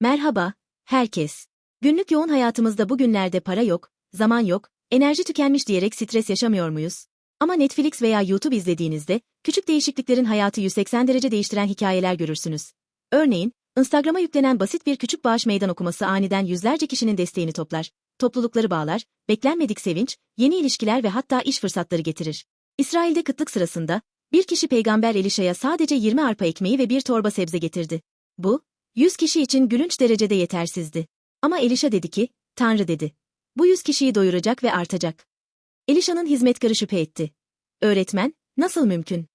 Merhaba, herkes. Günlük yoğun hayatımızda bugünlerde para yok, zaman yok, enerji tükenmiş diyerek stres yaşamıyor muyuz? Ama Netflix veya YouTube izlediğinizde, küçük değişikliklerin hayatı 180 derece değiştiren hikayeler görürsünüz. Örneğin, Instagram'a yüklenen basit bir küçük bağış meydan okuması aniden yüzlerce kişinin desteğini toplar, toplulukları bağlar, beklenmedik sevinç, yeni ilişkiler ve hatta iş fırsatları getirir. İsrail'de kıtlık sırasında, bir kişi peygamber Elişa'ya sadece 20 arpa ekmeği ve bir torba sebze getirdi. Bu, 100 kişi için gülünç derecede yetersizdi. Ama Elişa dedi ki, Tanrı dedi. Bu 100 kişiyi doyuracak ve artacak. Elişa'nın hizmetkarı şüphe etti. Öğretmen, nasıl mümkün?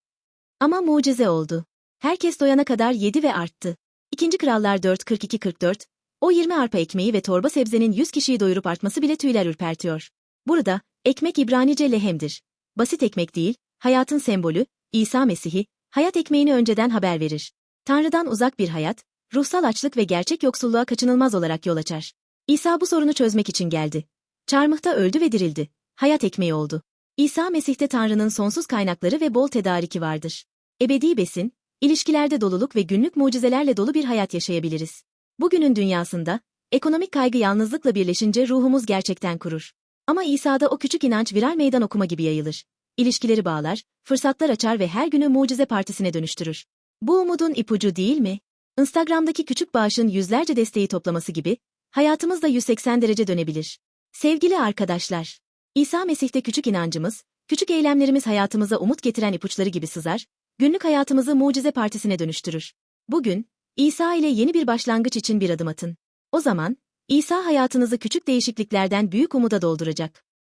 Ama mucize oldu. Herkes doyana kadar yedi ve arttı. 2. Krallar 4.42-44, o 20 arpa ekmeği ve torba sebzenin 100 kişiyi doyurup artması bile tüyler ürpertiyor. Burada, ekmek İbranice lehemdir. Basit ekmek değil, hayatın sembolü, İsa Mesih'i, hayat ekmeğini önceden haber verir. Tanrı'dan uzak bir hayat, ruhsal açlık ve gerçek yoksulluğa kaçınılmaz olarak yol açar. İsa bu sorunu çözmek için geldi. Çarmıhta öldü ve dirildi. Hayat ekmeği oldu. İsa Mesih'te Tanrı'nın sonsuz kaynakları ve bol tedariki vardır. Ebedi besin, ilişkilerde doluluk ve günlük mucizelerle dolu bir hayat yaşayabiliriz. Bugünün dünyasında, ekonomik kaygı yalnızlıkla birleşince ruhumuz gerçekten kurur. Ama İsa'da o küçük inanç viral meydan okuma gibi yayılır. İlişkileri bağlar, fırsatlar açar ve her günü mucize partisine dönüştürür. Bu umudun ipucu değil mi? Instagram'daki küçük bağışın yüzlerce desteği toplaması gibi, hayatımız da 180 derece dönebilir. Sevgili arkadaşlar, İsa Mesih'te küçük inancımız, küçük eylemlerimiz hayatımıza umut getiren ipuçları gibi sızar, günlük hayatımızı mucize partisine dönüştürür. Bugün, İsa ile yeni bir başlangıç için bir adım atın. O zaman, İsa hayatınızı küçük değişikliklerden büyük umuda dolduracak.